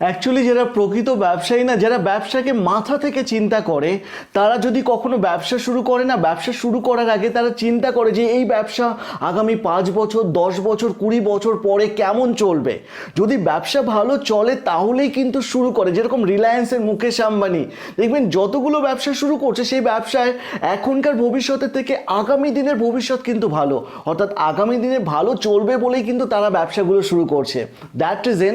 Actually যারা প্রকৃত ব্যবসায়ী না, যারা ব্যবসাকে মাথা থেকে চিন্তা করে, তারা যদি কখনো ব্যবসা শুরু করে না, ব্যবসা শুরু করার আগে তারা চিন্তা করে যে এই ব্যবসা আগামী পাঁচ বছর, দশ বছর, কুড়ি বছর পরে কেমন চলবে? যদি ব্যবসা ভালো চলে, তাহলেই কিন্তু শুরু করে। যেরকম রিলায়েন্সের মুকেশ আম্বানি, দেখবেন যতগুলো ব্যবসা শুরু করছে, সেই ব্যবসায় এখনকার ভবিষ্যতের থেকে আগামী দিনের ভবিষ্যৎ কিন্তু ভালো। অর্থাৎ আগামী দিনে ভালো চলবে বলেই কিন্তু তারা ব্যবসাগুলো শুরু করছে। দ্যাট রিজেন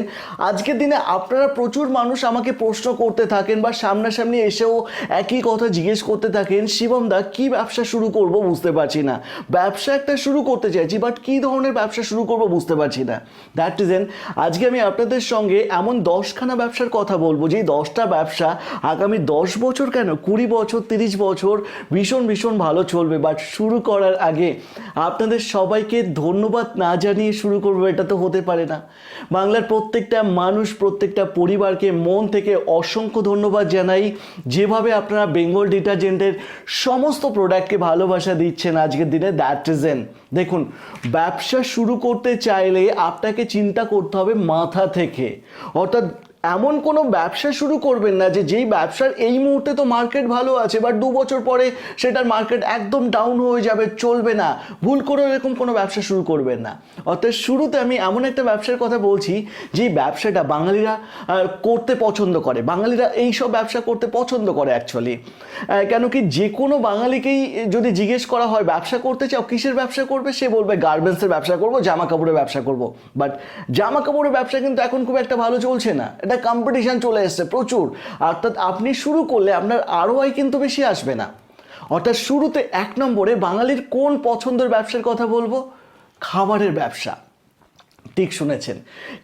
আজকের দিনে আপনারা প্রচুর মানুষ আমাকে প্রশ্ন করতে থাকেন বা সামনাসামনি এসেও একই কথা জিজ্ঞেস করতে থাকেন, শিবম দা, কি ব্যবসা শুরু করব বুঝতে পারছি না। ব্যবসা একটা শুরু করতে চাইছি বাট কী ধরনের ব্যবসা শুরু করব বুঝতে পারছি না। দ্যাট রিজেন আজকে আমি আপনাদের সঙ্গে এমন দশখানা ব্যবসার কথা বলব, যেই দশটা ব্যবসা আগামী দশ বছর কেন, কুড়ি বছর, তিরিশ বছর ভীষণ ভীষণ ভালো চলবে বাট শুরু করার আগে আপনাদের সবাইকে ধন্যবাদ না জানিয়ে শুরু করব, এটা তো হতে পারে না। বাংলার প্রত্যেকটা মানুষ, প্রত্যেকটা পরিবারকে মন থেকে অসংখ্য ধন্যবাদ জানাই। যেভাবে আপনারা বেঙ্গল ডিটারজেন্টের সমস্ত প্রোডাক্টকে ভালোবাসা দিচ্ছেন আজকের দিনে দ্যাট রিজেন দেখুন, ব্যবসা শুরু করতে চাইলে আপনাকে চিন্তা করতে হবে মাথা থেকে। অর্থাৎ এমন কোনো ব্যবসা শুরু করবেন না যে যেই ব্যবসার এই মুহূর্তে তো মার্কেট ভালো আছে বাট দু বছর পরে সেটার মার্কেট একদম ডাউন হয়ে যাবে, চলবে না। ভুল করে এরকম কোনো ব্যবসা শুরু করবেন না। অর্থাৎ শুরুতে আমি এমন একটা ব্যবসার কথা বলছি যে ব্যবসাটা বাঙালিরা করতে পছন্দ করে। বাঙালিরা এই সব ব্যবসা করতে পছন্দ করে অ্যাকচুয়ালি কেন কি যে কোনো বাঙালিকেই যদি জিজ্ঞেস করা হয়, ব্যবসা করতে চাও? কিসের ব্যবসা করবে? সে বলবে গার্মেন্টসের ব্যবসা করব জামা কাপড়ের ব্যবসা করব। বাট জামা কাপড়ের ব্যবসা কিন্তু এখন খুব একটা ভালো চলছে না। এটা কম্পিটিশান চলে এসছে, প্রচুর। অর্থাৎ আপনি শুরু করলে আপনার আরও আয় কিন্তু বেশি আসবে না। অর্থাৎ শুরুতে এক নম্বরে বাঙালির কোন পছন্দের ব্যবসার কথা বলব? খাবারের ব্যবসা। ঠিক শুনেছেন।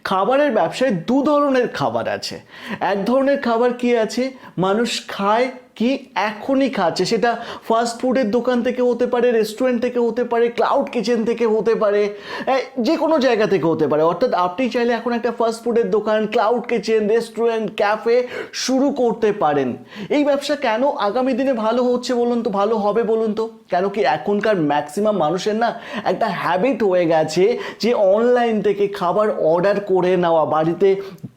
খাবারের ব্যবসায় দু ধরনের খাবার আছে। এক ধরনের খাবার কি আছে? মানুষ খায় কি এখনই খাচ্ছে? সেটা ফাস্ট ফুডের দোকান থেকে হতে পারে রেস্টুরেন্ট থেকে হতে পারে ক্লাউড কিচেন থেকে হতে পারে যে কোনো জায়গা থেকে হতে পারে। অর্থাৎ আপনি চাইলে এখন একটা ফাস্ট ফুডের দোকান ক্লাউড কিচেন রেস্টুরেন্ট ক্যাফে শুরু করতে পারেন। এই ব্যবসা কেন আগামী দিনে ভালো হচ্ছে বলুন তো, ভালো হবে বলুন তো? কেন কি এখনকার ম্যাক্সিমাম মানুষের না একটা হ্যাবিট হয়ে গেছে যে অনলাইন থেকে খাবার অর্ডার করে নেওয়া, বাড়িতে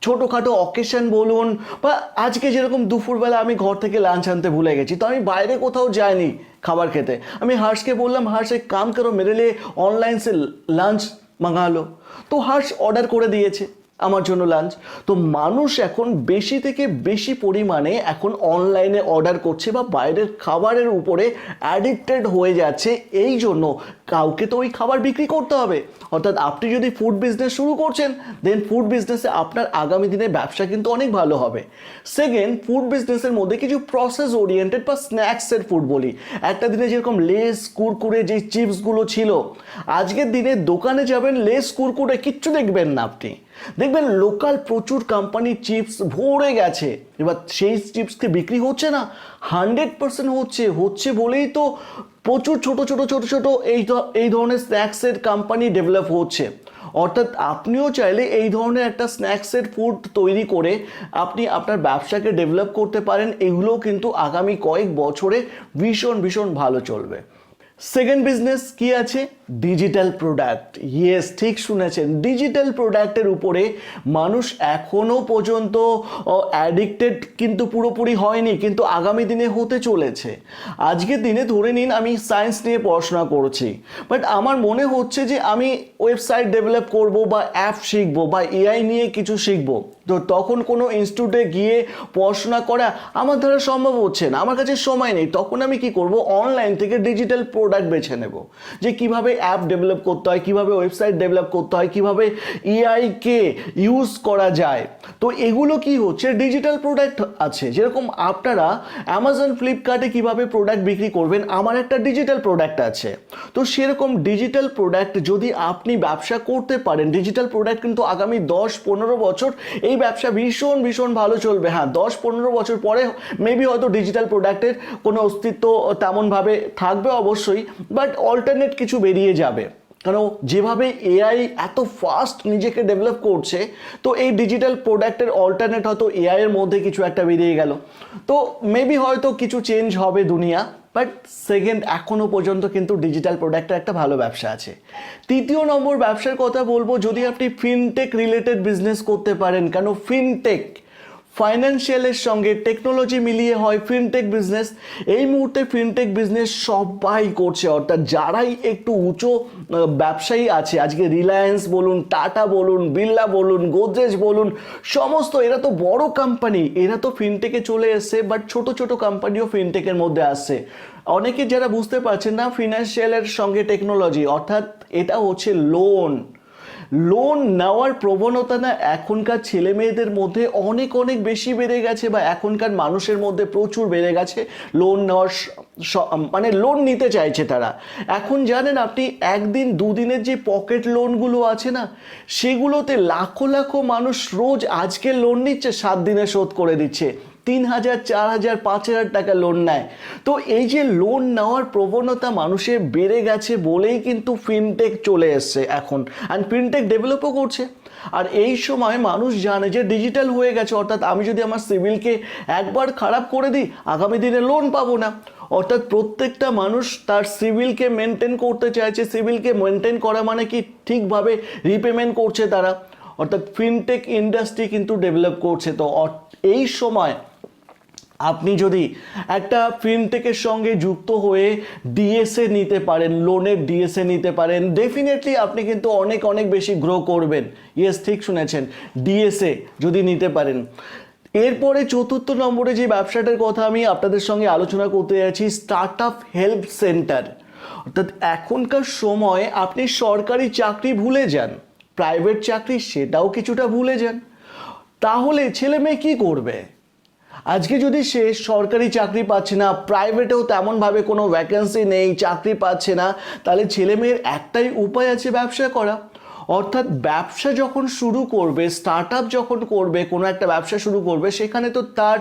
ছোটোখাটো অকেশন বলুন বা আজকে যেরকম দুপুরবেলা আমি ঘর থেকে লাঞ্চ আনতে ভুলে গেছি, তো আমি বাইরে কোথাও যাইনি খাবার খেতে। আমি হার্ষকে বললাম, হার্ষ, এক কাম করো মেরেলে অনলাইন সে লাঞ্চ মাঙালো তো হার্স অর্ডার করে দিয়েছে আমার জন্য লাঞ্চ তো মানুষ এখন বেশি থেকে বেশি পরিমাণে এখন অনলাইনে অর্ডার করছে বা বাইরের খাবারের উপরে অ্যাডিক্টেড হয়ে যাচ্ছে। এই জন্য কাউকে তো ওই খাবার বিক্রি করতে হবে। অর্থাৎ আপনি যদি ফুড বিজনেস শুরু করছেন দেন ফুড বিজনেসে আপনার আগামী দিনে ব্যবসা কিন্তু অনেক ভালো হবে। সেকেন্ড ফুড বিজনেসের মধ্যে কিছু প্রসেস ওরিয়েন্টেড বা স্ন্যাক্সের ফুড বলি। একটা দিনে যেরকম লেস, কুরকুরে, যে চিপসগুলো ছিল, আজকের দিনে দোকানে যাবেন, লেস, কুরকুরে কিচ্ছু দেখবেন না আপনি। দেখবেন লোকাল প্রচুর কোম্পানির চিপস ভরে গেছে। এবার সেই চিপসকে বিক্রি হচ্ছে না? হান্ড্রেড পার্সেন্ট হচ্ছে। হচ্ছে বলেই তো প্রচুর ছোট ছোট ছোট ছোট এই এই ধরনের স্ন্যাক্সের কোম্পানি ডেভেলপ হচ্ছে। অর্থাৎ আপনিও চাইলে এই ধরনের একটা স্ন্যাক্সের ফুড তৈরি করে আপনি আপনার ব্যবসাকে ডেভেলপ করতে পারেন। এগুলোও কিন্তু আগামী কয়েক বছরে ভীষণ ভীষণ ভালো চলবে। সেকেন্ড বিজনেস কি আছে? ডিজিটাল প্রোডাক্ট ইয়েস ঠিক শুনেছেন। ডিজিটাল প্রোডাক্টের উপরে মানুষ এখনও পর্যন্ত অ্যাডিক্টেড কিন্তু পুরোপুরি হয়নি, কিন্তু আগামী দিনে হতে চলেছে। আজকের দিনে ধরে নিন আমি সায়েন্স নিয়ে পড়াশোনা করছি। বাট আমার মনে হচ্ছে যে আমি ওয়েবসাইট ডেভেলপ করব বা অ্যাপ শিখব বা এআই নিয়ে কিছু শিখব। তো তখন কোনো ইনস্টিটিউটে গিয়ে পড়াশোনা করা আমার দ্বারা সম্ভব হচ্ছে না। আমার কাছে সময় নেই। তখন আমি কি করব? অনলাইন থেকে ডিজিটাল প্রোডাক্ট বেছে নেব। যে কীভাবে অ্যাপ ডেভেলপ করতে হয়, কীভাবে ওয়েবসাইট ডেভেলপ করতে হয়, কীভাবে এআইকে ইউজ করা যায়। তো এগুলো কি হচ্ছে? ডিজিটাল প্রোডাক্ট আছে। যেরকম আপনারা অ্যামাজন ফ্লিপকার্টে কীভাবে প্রোডাক্ট বিক্রি করবেন, আমার একটা ডিজিটাল প্রোডাক্ট আছে। তো সেরকম ডিজিটাল প্রোডাক্ট যদি আপনি ব্যবসা করতে পারেন ডিজিটাল প্রোডাক্ট কিন্তু আগামী দশ পনেরো বছর এই ব্যবসা ভীষণ ভীষণ ভালো চলবে। হ্যাঁ দশ পনেরো বছর পরে মেবি হয়তো ডিজিটাল প্রোডাক্টের কোনো অস্তিত্ব তেমনভাবে থাকবে অবশ্যই বাট অল্টারনেট কিছু বেরিয়ে যাবে। কারণ যেভাবে এআই এত ফাস্ট নিজেকে ডেভেলপ করছে, তো এই ডিজিটাল প্রোডাক্টের অল্টারনেট হয়তো এআইয়ের মধ্যে কিছু একটা বেরিয়ে গেল। তো মেবি হয়তো কিছু চেঞ্জ হবে দুনিয়া। বাট সেকেন্ড এখনও পর্যন্ত কিন্তু ডিজিটাল প্রোডাক্টের একটা ভালো ব্যবসা আছে। তৃতীয় নম্বর ব্যবসার কথা বলব, যদি আপনি ফিনটেক রিলেটেড বিজনেস করতে পারেন, কেন ফিনটেক ফাইন্যান্সিয়ালের সঙ্গে টেকনোলজি মিলিয়ে হয় ফিনটেক বিজনেস এই মুহূর্তে ফিনটেক বিজনেস সবাই করছে, অর্থাৎ যারাই একটু উঁচু ব্যবসায়ী আছে, আজকে রিলায়েন্স বলুন টাটা বলুন বিড়লা বলুন গোদরেজ বলুন, সমস্ত এরা তো বড় কোম্পানি এরা তো ফিনটেকে চলে এসছে বাট ছোট ছোট কোম্পানিও ফিনটেকের মধ্যে আসছে। অনেকে যারা বুঝতে পারছেন না ফিনান্সিয়ালের সঙ্গে টেকনোলজি অর্থাৎ এটা হচ্ছে লোন লোন নেওয়ার প্রবণতা না এখনকার ছেলে মেয়েদের মধ্যে অনেক অনেক বেশি বেড়ে গেছে বা এখনকার মানুষের মধ্যে প্রচুর বেড়ে গেছে। লোন নেওয়ার মানে লোন নিতে চাইছে তারা। এখন জানেন আপনি, একদিন, দুদিনের যে পকেট লোনগুলো আছে না, সেগুলোতে লাখো লাখো মানুষ রোজ আজকে লোন নিচ্ছে, সাত দিনে শোধ করে দিচ্ছে। তিন হাজার চার হাজার পাঁচ হাজার টাকা লোন নেয়। তো এই যে লোন নেওয়ার প্রবণতা মানুষের বেড়ে গেছে বলেই কিন্তু ফিনটেক চলে এসছে এখন। অ্যান্ড ফিনটেক ডেভেলপও করছে। আর এই সময় মানুষ জানে যে ডিজিটাল হয়ে গেছে। অর্থাৎ আমি যদি আমার সিভিলকে একবার খারাপ করে দিই, আগামী দিনে লোন পাবো না। অর্থাৎ প্রত্যেকটা মানুষ তার সিভিলকে মেনটেন করতে চাইছে। সিভিলকে মেনটেন করা মানে কি? ঠিকভাবে রিপেমেন্ট করছে তারা। অর্থাৎ ফিনটেক ইন্ডাস্ট্রি কিন্তু ডেভেলপ করছে। তো এই সময় আপনি যদি একটা ফিনটেকের সঙ্গে যুক্ত হয়ে ডিএসএ নিতে পারেন লোনের ডিএসএ নিতে পারেন ডেফিনেটলি আপনি কিন্তু অনেক অনেক বেশি গ্রো করবেন। ইয়েস ঠিক শুনেছেন। ডিএসএ যদি নিতে পারেন। এরপরে চতুর্থ নম্বরে যে ব্যবসাটার কথা আমি আপনাদের সঙ্গে আলোচনা করতে যাচ্ছি স্টার্ট আপ হেল্প সেন্টার অর্থাৎ এখনকার সময় আপনি সরকারি চাকরি ভুলে যান। প্রাইভেট চাকরি সেটাও কিছুটা ভুলে যান। তাহলে ছেলে মেয়ে কী করবে? আজকে যদি সে সরকারি চাকরি পাচ্ছে না প্রাইভেটেও তেমনভাবে কোনো ভ্যাকেন্সি নেই, চাকরি পাচ্ছে না, তাহলে ছেলে মেয়ের একটাই উপায় আছে ব্যবসা করা। অর্থাৎ ব্যবসা যখন শুরু করবে স্টার্ট আপ যখন করবে, কোনো একটা ব্যবসা শুরু করবে, সেখানে তো তার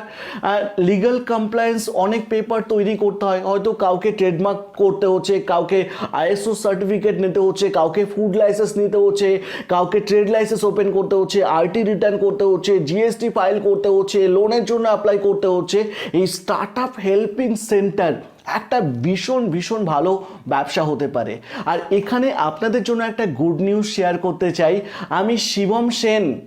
লিগাল কমপ্লায়েন্স অনেক পেপার তৈরি করতে হয়। হয়তো কাউকে ট্রেডমার্ক করতে হচ্ছে, কাউকে আইএসও সার্টিফিকেট নিতে হচ্ছে, কাউকে ফুড লাইসেন্স নিতে হচ্ছে, কাউকে ট্রেড লাইসেন্স ওপেন করতে হচ্ছে আরটি রিটার্ন করতে হচ্ছে জিএসটি ফাইল করতে হচ্ছে লোনের জন্য অ্যাপ্লাই করতে হচ্ছে। এই স্টার্ট আপ হেল্পিং সেন্টার একটা ভীষণ ভীষণ ভালো ব্যবসা হতে পারে। আর এখানে আপনাদের জন্য একটা গুড নিউজ শেয়ার করতে চাই। আমি শিবম সেন।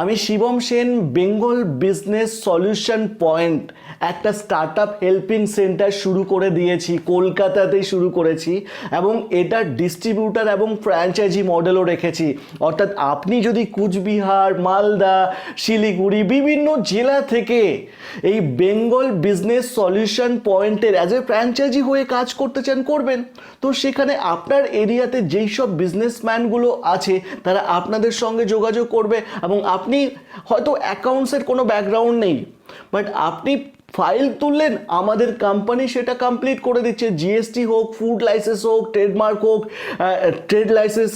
আমি Shivam Sen, Bengal business solution point, একটা স্টার্ট আপ হেল্পিং সেন্টার শুরু করে দিয়েছি, কলকাতাতেই শুরু করেছি, এবং এটা ডিস্ট্রিবিউটার এবং ফ্র্যাঞ্চাইজি মডেলও রেখেছি। অর্থাৎ আপনি যদি কুচবিহার, মালদা, শিলিগুড়ি, বিভিন্ন জেলা থেকে এই বেঙ্গল বিজনেস সলিউশন পয়েন্টের অ্যাজ এ ফ্র্যাঞ্চাইজি হয়ে কাজ করতে চান, করবেন। তো সেখানে আপনার এরিয়াতে যেই সব বিজনেসম্যানগুলো আছে, তারা আপনাদের সঙ্গে যোগাযোগ করবে এবং আপনি হয়তো অ্যাকাউন্টসের কোনো ব্যাকগ্রাউন্ড নেই বাট আপনি ফাইল তুললেন, আমাদের কোম্পানি সেটা কমপ্লিট করে দিচ্ছে। জিএসটি হোক ফুড লাইসেন্স হোক ট্রেডমার্ক হোক ট্রেড লাইসেন্স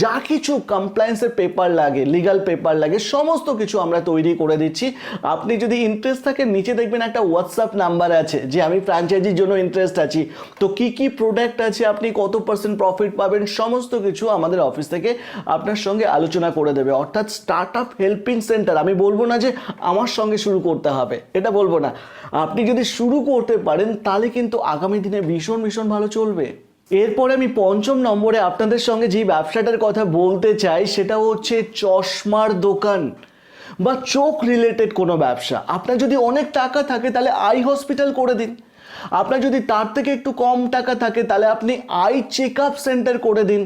যা কিছু কমপ্লায়েন্সের পেপার লাগে লিগাল পেপার লাগে, সমস্ত কিছু আমরা তৈরি করে দিচ্ছি। আপনি যদি ইন্টারেস্ট থাকে, নিচে দেখবেন একটা হোয়াটসঅ্যাপ নাম্বার আছে যে আমি ফ্র্যাঞ্চাইজির জন্য ইন্টারেস্ট আছি। তো কি কি প্রোডাক্ট আছে, আপনি কত পার্সেন্ট প্রফিট পাবেন, সমস্ত কিছু আমাদের অফিস থেকে আপনার সঙ্গে আলোচনা করে দেবে। অর্থাৎ স্টার্ট আপ হেল্পিং সেন্টার আমি বলব না যে আমার সঙ্গে শুরু করতে হবে, এটা বলব না। আপনি যদি শুরু করতে পারেন, তাহলে কিন্তু আগামী দিনে ভীষণ ভীষণ ভালো চলবে। এরপরে আমি পঞ্চম নম্বরে আপনাদের সঙ্গে যে ব্যবসাটার কথা বলতে চাই, সেটা হচ্ছে চশমার দোকান বা চোখ রিলেটেড কোনো ব্যবসা। আপনার যদি অনেক টাকা থাকে, তাহলে আই হসপিটাল করে দিন। আপনার যদি তার থেকে একটু কম টাকা থাকে, তাহলে আপনি আই চেক আপ সেন্টার করে দিন।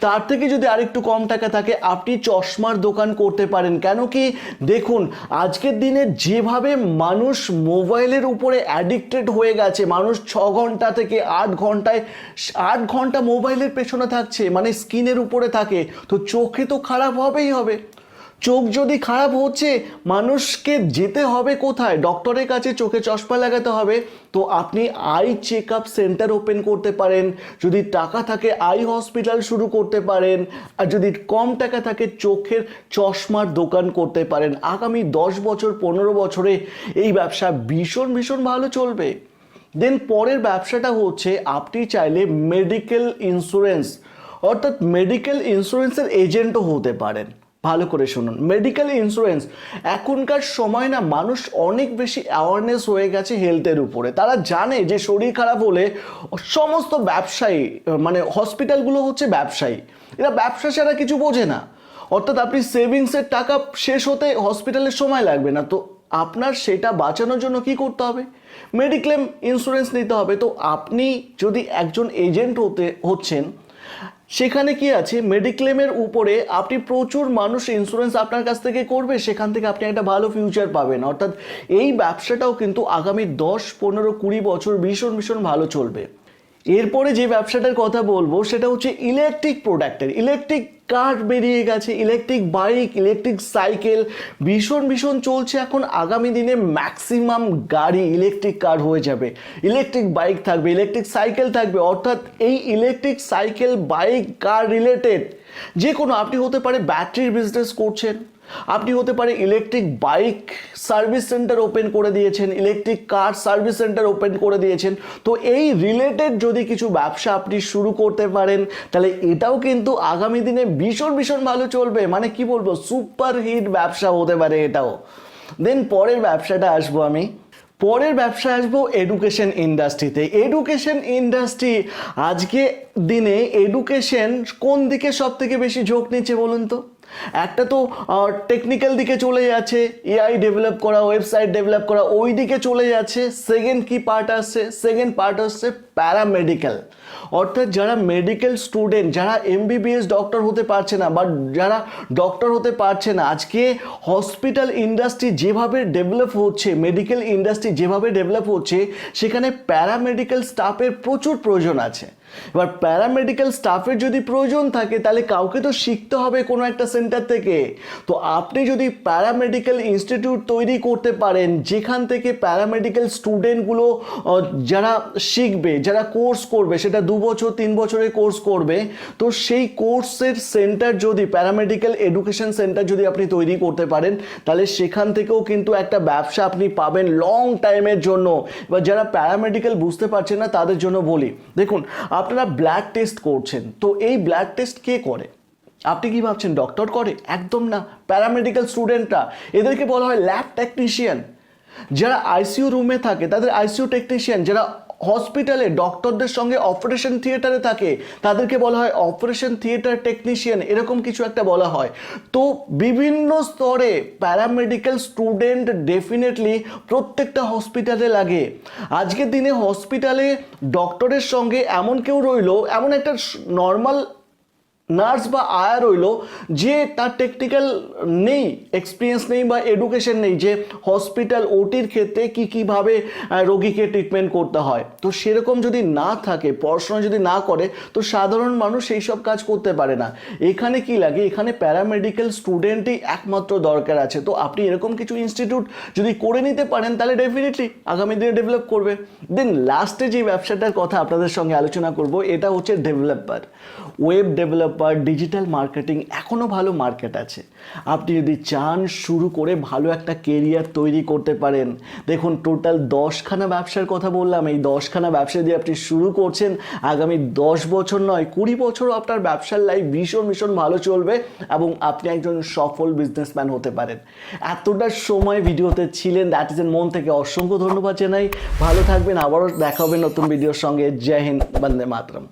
তার থেকে যদি আরেকটু কম টাকা থাকে, আপনি চশমার দোকান করতে পারেন। কেন কি? দেখুন, আজকের দিনে যেভাবে মানুষ মোবাইলের উপরে অ্যাডিক্টেড হয়ে গেছে, মানুষ ছ ঘণ্টা থেকে আট ঘন্টায়, আট ঘণ্টা মোবাইলের পেছনে থাকছে মানে স্কিনের উপরে থাকে, তো চোখে তো খারাপ হবেই হবে। চোখ যদি খারাপ হচ্ছে, মানুষকে যেতে হবে কোথায়? ডক্টরের কাছে চোখে চশমা লাগাতে হবে। তো আপনি eye check up centre open করতে পারেন। যদি টাকা থাকে আই হসপিটাল শুরু করতে পারেন। আর যদি কম টাকা থাকে, চোখের চশমার দোকান করতে পারেন। আগামী দশ বছর, পনেরো বছরে এই ব্যবসা ভীষণ ভীষণ ভালো চলবে। দেন পরের ব্যবসাটা হচ্ছে, আপনি চাইলে মেডিকেল ইন্স্যুরেন্স অর্থাৎ মেডিকেল ইন্স্যুরেন্সের এজেন্টও হতে পারেন। ভালো করে শুনুন। মেডিকেল ইন্স্যুরেন্স এখনকার সময় না মানুষ অনেক বেশি অ্যাওয়ারনেস হয়ে গেছে হেলথের উপরে। তারা জানে যে শরীর খারাপ হলে সমস্ত ব্যবসায়ী মানে হসপিটালগুলো হচ্ছে ব্যবসায়ী। এরা ব্যবসা ছাড়া কিছু বোঝে না। অর্থাৎ আপনি সেভিংসের টাকা শেষ হতে হসপিটালের সময় লাগবে না। তো আপনার সেটা বাঁচানোর জন্য কি করতে হবে? মেডিক্লেম ইন্স্যুরেন্স নিতে হবে। তো আপনি যদি একজন এজেন্ট হতে, হচ্ছেন সেখানে কি আছে? মেডিক্লেমের উপরে আপনি প্রচুর মানুষ ইন্স্যুরেন্স আপনার কাছ থেকে করবে, সেখান থেকে আপনি একটা ভালো ফিউচার পাবেন। অর্থাৎ এই ব্যবসাটাও কিন্তু আগামী দশ, পনেরো, কুড়ি বছর ভীষণ ভীষণ ভালো চলবে। এরপরে যে ব্যবসাটার কথা বলব, সেটা হচ্ছে ইলেকট্রিক প্রোডাক্টের ইলেকট্রিক কার বেরিয়ে গেছে ইলেকট্রিক বাইক ইলেকট্রিক সাইকেল ভীষণ ভীষণ চলছে এখন আগামী দিনে ম্যাক্সিমাম গাড়ি ইলেকট্রিক কার হয়ে যাবে। ইলেকট্রিক বাইক থাকবে ইলেকট্রিক সাইকেল থাকবে, অর্থাৎ এই electric cycle bike car related যে কোনো, আপনি হতে পারে ব্যাটারির বিজনেস করছেন, আপনি হতে পারে electric bike service centre open করে দিয়েছেন electric car service centre open করে দিয়েছেন। তো এই রিলেটেড যদি কিছু ব্যবসা আপনি শুরু করতে পারেন, তাহলে এটাও কিন্তু আগামী দিনে ভীষণ ভীষণ ভালো চলবে। মানে কি বলব সুপার হিট ব্যবসা হতে পারে এটাও। দেন পরের ব্যবসাটা আসব আমি। পরের ব্যবসা আসব এডুকেশন ইন্ডাস্ট্রিতে এডুকেশন ইন্ডাস্ট্রি আজকে দিনে এডুকেশন কোন দিকে সব থেকে বেশি ঝোঁক নিচ্ছে বলুন তো? একটা তো টেকনিক্যাল দিকে চলে যাচ্ছে এআই ডেভেলপ করা ওয়েবসাইট ডেভেলপ করা, ওই দিকে চলে যাচ্ছে সেকেন্ড কি পার্ট আসছে? সেকেন্ড পার্ট আসছে প্যারামেডিক্যাল অর্থাৎ যারা মেডিকেল স্টুডেন্ট যারা এমবিবিএস ডক্টর হতে পারছে না বা যারা ডক্টর হতে পারছে না, আজকে হসপিটাল ইন্ডাস্ট্রি যেভাবে ডেভেলপ হচ্ছে মেডিকেল ইন্ডাস্ট্রি যেভাবে ডেভেলপ হচ্ছে, সেখানে প্যারামেডিক্যাল স্টাফের প্রচুর প্রয়োজন আছে। এবার প্যারামেডিক্যাল স্টাফের যদি প্রয়োজন থাকে, তাহলে কাউকে তো শিখতে হবে কোনো একটা সেন্টার থেকে। তো আপনি যদি প্যারামেডিক্যাল ইনস্টিটিউট তৈরি করতে পারেন, যেখান থেকে প্যারামেডিক্যাল স্টুডেন্টগুলো যারা শিখবে, যারা কোর্স করবে, সেটা দু বছর তিন বছরের কোর্স করবে। তো সেই কোর্সের সেন্টার যদি প্যারামেডিক্যাল এডুকেশন সেন্টার যদি আপনি তৈরি করতে পারেন, তাহলে সেখান থেকেও কিন্তু একটা ব্যবসা আপনি পাবেন লং টাইমের জন্য। এবার যারা প্যারামেডিক্যাল বুঝতে পারছেন না, তাদের জন্য বলি, দেখুন, আপনারা ব্লাড টেস্ট করছেন, তো এই ব্লাড টেস্ট কে করে? আপনি কি ভাবছেন ডক্টর করে? একদম না প্যারামেডিক্যাল স্টুডেন্টরা এদেরকে বলা হয় ল্যাব টেকনিশিয়ান যারা আইসিইউ রুমে থাকে, তাদের আইসিইউ টেকনিশিয়ান যারা হসপিটালে ডক্টরদের সঙ্গে অপারেশন থিয়েটারে থাকে। তাদেরকে বলা হয় অপারেশন থিয়েটার টেকনিশিয়ান এরকম কিছু একটা বলা হয়। তো বিভিন্ন স্তরে প্যারামেডিক্যাল স্টুডেন্ট ডেফিনেটলি প্রত্যেকটা হসপিটালে লাগে। আজকের দিনে হসপিটালে ডক্টরের সঙ্গে এমন কেউ রইল, এমন একটা নর্মাল নার্স বা আয়া রইল যে তার টেকনিক্যাল নেই এক্সপিরিয়েন্স নেই বা এডুকেশন নেই যে হসপিটাল ওটির ক্ষেত্রে কী কীভাবে রোগীকে ট্রিটমেন্ট করতে হয়। তো সেরকম যদি না থাকে, পড়াশোনা যদি না করে, তো সাধারণ মানুষ সেই সব কাজ করতে পারে না। এখানে কি লাগে? এখানে প্যারামেডিক্যাল স্টুডেন্টই একমাত্র দরকার আছে। তো আপনি এরকম কিছু ইনস্টিটিউট যদি করে নিতে পারেন, তাহলে ডেফিনেটলি আগামী দিনে ডেভেলপ করবে। দেন লাস্টে যে ব্যবসাটার কথা আপনাদের সঙ্গে আলোচনা করব, এটা হচ্ছে developer web developer digital marketing এখনও ভালো মার্কেট আছে। আপনি যদি চান শুরু করে ভালো একটা কেরিয়ার তৈরি করতে পারেন, দেখুন টোটাল দশখানা ব্যবসার কথা বললাম, এই দশখানা ব্যবসা দিয়ে আপনি শুরু করছেন, আগামী দশ বছর নয়, কুড়ি বছরও আপনার ব্যবসার লাইফ ভীষণ ভীষণ ভালো চলবে এবং আপনি একজন সফল বিজনেসম্যান হতে পারেন। এতটা সময় ভিডিওতে ছিলেন দ্যাট ইজ এন মন থেকে অসংখ্য ধন্যবাদ জানাই। ভালো থাকবেন, আবারও দেখা হবে নতুন ভিডিওর সঙ্গে। জয় হিন্দ, বন্দে মাতরম।